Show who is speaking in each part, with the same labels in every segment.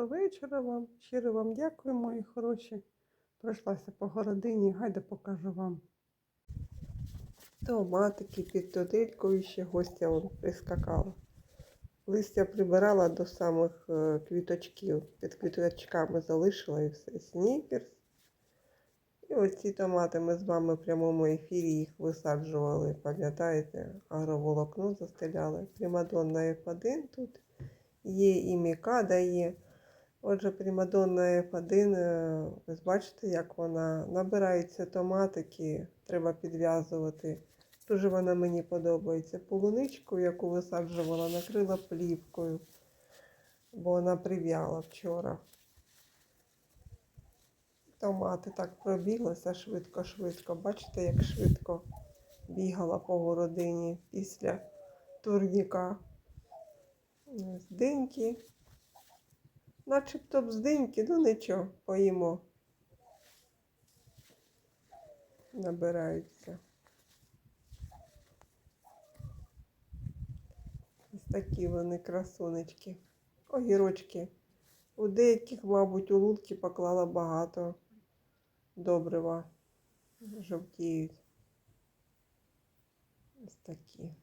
Speaker 1: Доброго вечора вам. Щиро вам дякую, мої хороші. Пройшлася по городині, гайде покажу вам. Томатики під тотелькою ще гостя вон прискакала. Листя прибирала до самих е, квіточків. Під квіточками залишила і все. Снікерс. І оці томати ми з вами в прямому ефірі їх висаджували, пам'ятаєте, агроволокно застеляли. Примадонна F1 тут є і мікада є. Отже, примадонна F1, е, ви бачите, як вона набирається томатики, треба підв'язувати. Дуже вона мені подобається. Полуничку, яку висаджувала, накрила плівкою, бо вона прив'яла вчора. Томати так пробіглися швидко-швидко. Бачите, як швидко бігала по городині після турніка. Ось. Начебто бздиньки, ну нічого, поїмо. Набираються. Ось такі вони красунечки. Огірочки. У деяких, мабуть, у лунки поклала багато добрива. Жовтіють. Ось такі.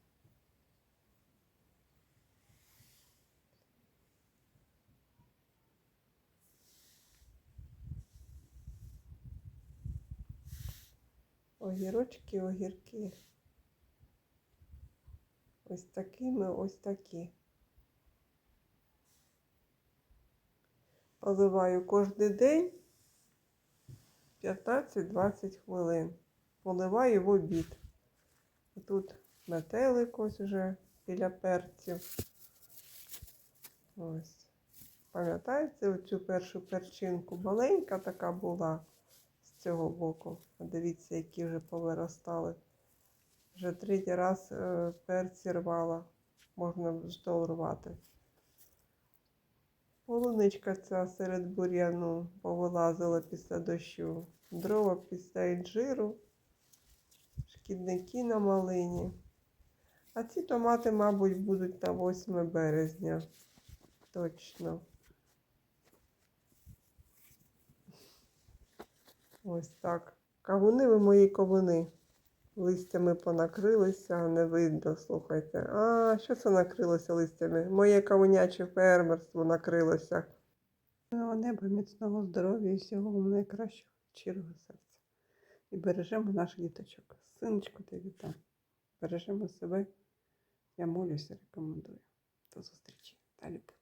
Speaker 1: Огірочки, огірки. Ось такими, ось такі. Поливаю кожен день 15-20 хвилин. Поливаю в обід. Тут метелик ось уже біля перців. Ось. Пам'ятаєте оцю першу перчинку? Маленька така була цього боку. Дивіться, які вже повиростали. Вже третій раз е, перці рвала. Можна здол рвати. Полуничка ця серед бур'яну повилазила після дощу. Дрова після інжиру, шкідники на малині. А ці томати, мабуть, будуть на 8 березня. Точно. Ось так. Кавуни ви мої кавуни. Листями понакрилися, не видно, слухайте. А, що це накрилося листями? Моє кавуняче фермерство накрилося. Неба, міцного здоров'я і всього вам найкращого, щирого серця. І бережемо наших діточок. Синочку, ти вітаю. Бережемо себе. Я молюся, рекомендую. До зустрічі та любов.